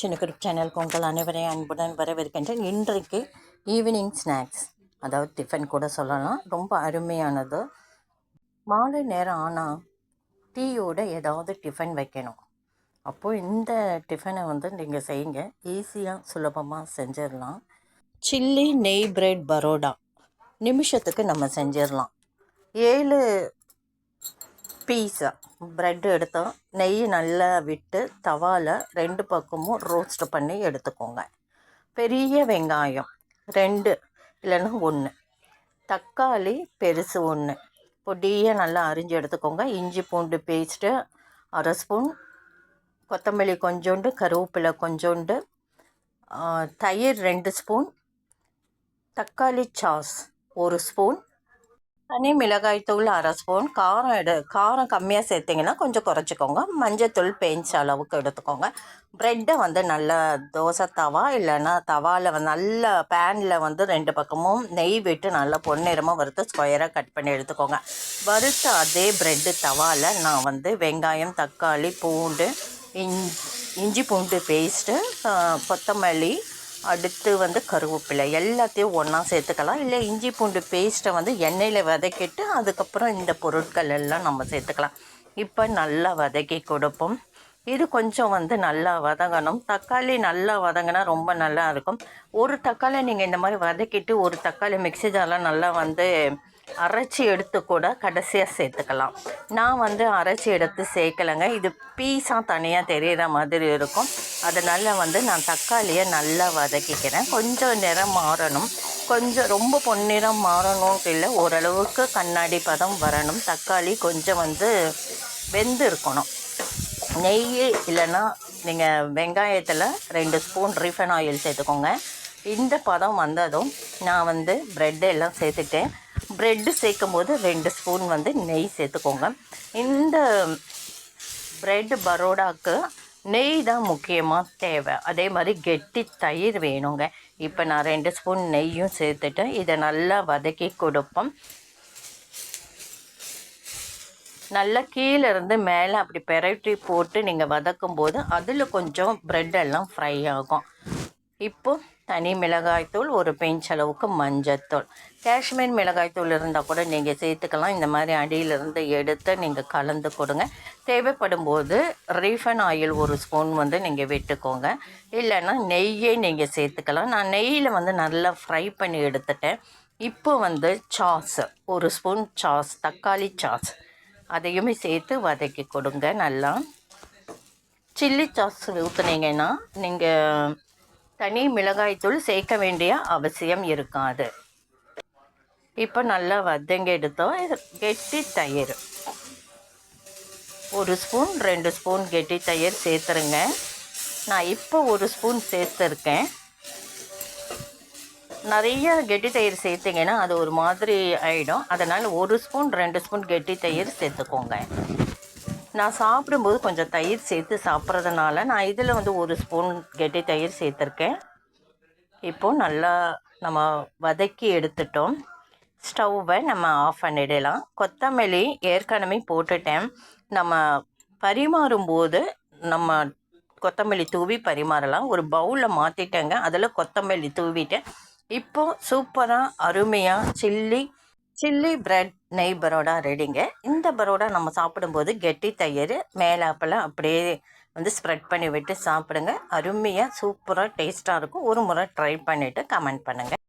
சின்ன குரூப் சேனலுக்கு உங்கள் அனைவரையும் அன்புடன் வரவேற்கின்றேன். இன்றைக்கு ஈவினிங் ஸ்நாக்ஸ் அதாவது டிஃபன் கூட சொல்லலாம். ரொம்ப அருமையானது. மாலை நேரம் ஆனால் டீயோட ஏதாவது டிஃபன் வைக்கணும். அப்போது இந்த டிஃபனை வந்து நீங்கள் செய்யுங்க. ஈஸியாக சுலபமாக செஞ்சிடலாம். சில்லி நெய் பிரெட் பரோடா நிமிஷத்துக்கு நம்ம செஞ்சிடலாம். ஏழு பீஸா ப்ரெட் எடுத்தோம். நெய் நல்லா விட்டு தவாவில் ரெண்டு பக்கமும் ரோஸ்ட் பண்ணி எடுத்துக்கோங்க. பெரிய வெங்காயம் ரெண்டு இல்லைன்னா ஒன்று தக்காளி பெருசு ஒன்று பொடியாக நல்லா அரிஞ்சு எடுத்துக்கோங்க. இஞ்சி பூண்டு பேஸ்ட்டு அரை ஸ்பூன். கொத்தமல்லி கொஞ்சோண்டு கருவேப்பிலை கொஞ்சோண்டு தயிர் ரெண்டு ஸ்பூன். தக்காளி சாஸ் ஒரு ஸ்பூன். தனி மிளகாய்த்தூள் அரை ஸ்பூன் காரம் எடு காரம் கம்மியாக சேர்த்திங்கன்னா கொஞ்சம் குறைச்சிக்கோங்க. மஞ்சத்தூள் பெஞ்ச் அளவுக்கு எடுத்துக்கோங்க. ப்ரெட்டை வந்து நல்லா தோசை தவா இல்லைன்னா தவாவில் வந்து நல்ல பேனில் வந்து ரெண்டு பக்கமும் நெய் விட்டு நல்லா பொன்னிறமாக வறுத்து ஸ்கொயராக கட் பண்ணி எடுத்துக்கோங்க. வறுத்த அதே ப்ரெட்டு தவாவில் நான் வந்து வெங்காயம் தக்காளி பூண்டு இஞ் இஞ்சி பூண்டு பேஸ்ட்டு கொத்தமல்லி அடுத்து வந்து கருவேப்பிலை. எல்லாத்தையும் ஒன்றா சேர்த்துக்கலாம். இல்லை இஞ்சி பூண்டு பேஸ்ட்டை வந்து எண்ணெயில் வதக்கிட்டு அதுக்கப்புறம் இந்த பொருட்கள் எல்லாம் நம்ம சேர்த்துக்கலாம். இப்போ நல்லா வதக்கி கொடுப்போம். இது கொஞ்சம் வந்து நல்லா வதங்கணும். தக்காளி நல்லா வதங்கினா ரொம்ப நல்லா இருக்கும். ஒரு தக்காளி நீங்கள் இந்த மாதிரி வதக்கிட்டு ஒரு தக்காளி மிக்ஸி ஜாரில் நல்லா வந்து அரைச்சி எடுத்து கூட கடைசியாக சேர்த்துக்கலாம். நான் வந்து அரைச்சி எடுத்து சேர்க்கலைங்க. இது பீஸாக தனியாக தெரியிற மாதிரி இருக்கும். அதனால் வந்து நான் தக்காளியை நல்லா வதக்கிக்கிறேன். கொஞ்சம் நிறம் மாறணும். கொஞ்சம் ரொம்ப பொன்னிறம் மாறணும் இல்லை ஓரளவுக்கு கண்ணாடி பதம் வரணும். தக்காளி கொஞ்சம் வந்து வெந்து இருக்கணும். நெய் இல்லைன்னா நீங்கள் வெங்காயத்தில் ரெண்டு ஸ்பூன் ரீஃபைன் ஆயில் சேர்த்துக்கோங்க. இந்த பதம் வந்ததும் நான் வந்து ப்ரெட் எல்லாம் சேர்த்துட்டேன். ப்ரெட்டு சேர்க்கும் போது ரெண்டு ஸ்பூன் வந்து நெய் சேர்த்துக்கோங்க. இந்த ப்ரெட் பரோடாக்கு நெய் தான் முக்கியமாக தேவை. அதே மாதிரி கெட்டி தயிர் வேணுங்க. இப்போ நான் ரெண்டு ஸ்பூன் நெய்யும் சேர்த்துட்டு இதை நல்லா வதக்கி கொடுப்போம். நல்லா கீழே இருந்து மேலே அப்படி பெரட்டி போட்டு நீங்கள் வதக்கும் போது அதில் கொஞ்சம் ப்ரெட் எல்லாம் ஃப்ரை ஆகும். இப்போ தனி மிளகாய்த்தூள் ஒரு பெஞ்ச் அளவுக்கு மஞ்சத்தூள் காஷ்மீர் மிளகாய்த்தூள் இருந்தால் கூட நீங்கள் சேர்த்துக்கலாம். இந்த மாதிரி அடியிலிருந்து எடுத்து நீங்கள் கலந்து கொடுங்க. தேவைப்படும் போது ரீஃபன் ஆயில் ஒரு ஸ்பூன் வந்து நீங்கள் விட்டுக்கோங்க. இல்லைன்னா நெய்யே நீங்கள் சேர்த்துக்கலாம். நான் நெய்யில் வந்து நல்லா ஃப்ரை பண்ணி எடுத்துட்டேன். இப்போ வந்து சாஸ் ஒரு ஸ்பூன் சாஸ் தக்காளி சாஸ். அதையுமே சேர்த்து வதக்கி கொடுங்க நல்லா. சில்லி சாஸ் ஊற்றுனீங்கன்னா நீங்கள் தனி மிளகாய்த்தூள் சேர்க்க வேண்டிய அவசியம் இருக்காது. இப்போ நல்லா வதங்க எடுத்தோம். கெட்டி தயிர். ஒரு ஸ்பூன் ரெண்டு ஸ்பூன் கெட்டி தயிர் சேர்த்துருங்க. நான் இப்போ ஒரு ஸ்பூன் சேர்த்துருக்கேன். நிறைய கெட்டி தயிர் சேர்த்திங்கன்னா அது ஒரு மாதிரி ஆகிடும் அதனால் ஒரு ஸ்பூன் ரெண்டு ஸ்பூன் கெட்டி தயிர் சேர்த்துக்கோங்க. நான் சாப்பிடும்போது கொஞ்சம் தயிர் சேர்த்து சாப்பிட்றதுனால நான் இதில் வந்து ஒரு ஸ்பூன் கெட்டி தயிர் சேர்த்துருக்கேன். இப்போது நல்லா நம்ம வதக்கி எடுத்துட்டோம். ஸ்டவ்வை நம்ம ஆஃப் பண்ணிடலாம். கொத்தமல்லி ஏற்கனவே போட்டுட்டேன். நம்ம பரிமாறும்போது நம்ம கொத்தமல்லி தூவி பரிமாறலாம். ஒரு பவுலில் மாற்றிட்டேங்க அதில் கொத்தமல்லி தூவிட்டேன். இப்போது சூப்பராக அருமையாக சில்லி சில்லி பிரெட் நெய் பரோடா ரெடிங்க. இந்த பரோடா நம்ம சாப்பிடும்போது கெட்டி தயிர் மேலாப்பில் அப்படியே வந்து ஸ்ப்ரெட் பண்ணி விட்டு சாப்பிடுங்க. அருமையாக சூப்பராக டேஸ்ட்டாக இருக்கும். ஒரு முறை ட்ரை பண்ணிவிட்டு கமெண்ட் பண்ணுங்கள்